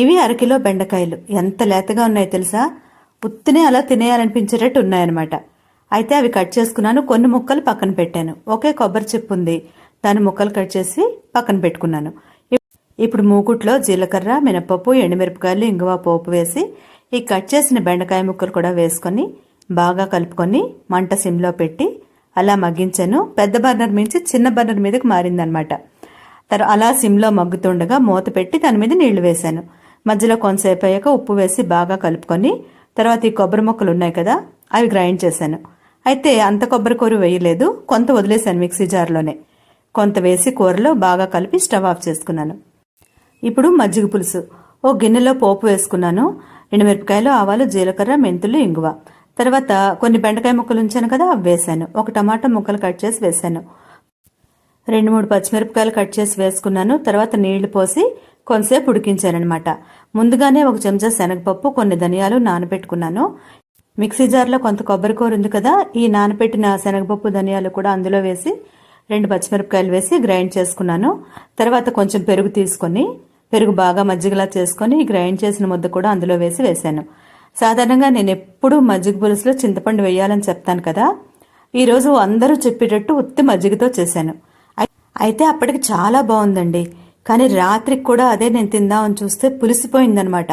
ఇవి అరకిలో బెండకాయలు. ఎంత లేతగా ఉన్నాయో తెలుసా? ఉత్తినే అలా తినేయాలనిపించేటట్టు ఉన్నాయన్నమాట. అయితే అవి కట్ చేసుకున్నాను కొన్ని ముక్కలు పక్కన పెట్టాను. ఒకే కొబ్బరి చెప్పు ఉంది. దాని ముక్కలు కట్ చేసి పక్కన పెట్టుకున్నాను. ఇప్పుడు మూకుట్లో జీలకర్ర మినపప్పు ఎండుమిరపకాయలు ఇంగువ పోపు వేసి ఈ కట్ చేసిన బెండకాయ ముక్కలు కూడా వేసుకొని బాగా కలుపుకొని మంట సిమ్లో పెట్టి అలా మగ్గించాను. పెద్ద బర్నర్ మించి చిన్న బర్నర్ మీదకి మారిందనమాట తర్వాత అలా సిమ్లో మగ్గుతుండగా మూత పెట్టి దాని మీద నీళ్ళు వేశాను. మధ్యలో కొంతసేపు అయ్యాక ఉప్పు వేసి బాగా కలుపుకొని తర్వాత ఈ కొబ్బరి ముక్కలు ఉన్నాయి కదా అవి గ్రైండ్ చేశాను. అయితే అంత కొబ్బరి కూర వేయలేదు కొంత వదిలేశాను మిక్సీ జార్లోనే. కొంత వేసి కూరలో బాగా కలిపి స్టవ్ ఆఫ్ చేసుకున్నాను. ఇప్పుడు మజ్జిగ పులుసు. ఓ గిన్నెలో పోపు వేసుకున్నాను. ఎండుమిరపకాయలు ఆవాలు జీలకర్ర మెంతులు ఇంగువ. తర్వాత కొన్ని బెండకాయ ముక్కలు ఉంచాను కదా అవి వేశాను. ఒక టమాటా ముక్కలు కట్ చేసి వేశాను. రెండు మూడు పచ్చిమిరపకాయలు కట్ చేసి వేసుకున్నాను. తర్వాత నీళ్ళు పోసి కొంతసేపు ఉడికించానమాట ముందుగానే ఒక చెంచా శనగపప్పు కొన్ని ధనియాలు నానబెట్టుకున్నాను. మిక్సీ జార్లో కొంత కొబ్బరి కూర ఉంది కదా ఈ నానబెట్టిన శనగపప్పు ధనియాలు కూడా అందులో వేసి రెండు పచ్చిమిరపకాయలు వేసి గ్రైండ్ చేసుకున్నాను. తర్వాత కొంచెం పెరుగు తీసుకొని పెరుగు బాగా మజ్జిగలా చేసుకొని గ్రైండ్ చేసిన ముద్ద కూడా అందులో వేసి వేశాను సాధారణంగా నేను ఎప్పుడూ మజ్జిగ పులుసులో చింతపండు వేయాలని చెప్తాను కదా. ఈరోజు అందరూ చెప్పేటట్టు ఉత్తి మజ్జిగతో చేశాను. అయితే అప్పటికి చాలా బాగుందండి. కానీ రాత్రికి కూడా అదే నేను తిందామని చూస్తే పులిసిపోయిందనమాట.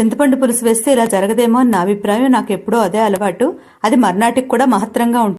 చింతపండు పులుసు వేస్తే ఇలా జరగదేమో అని నా అభిప్రాయం నాకు ఎప్పుడో అదే అలవాటు. అది మర్నాటికి కూడా మహత్తరంగా ఉంటుంది.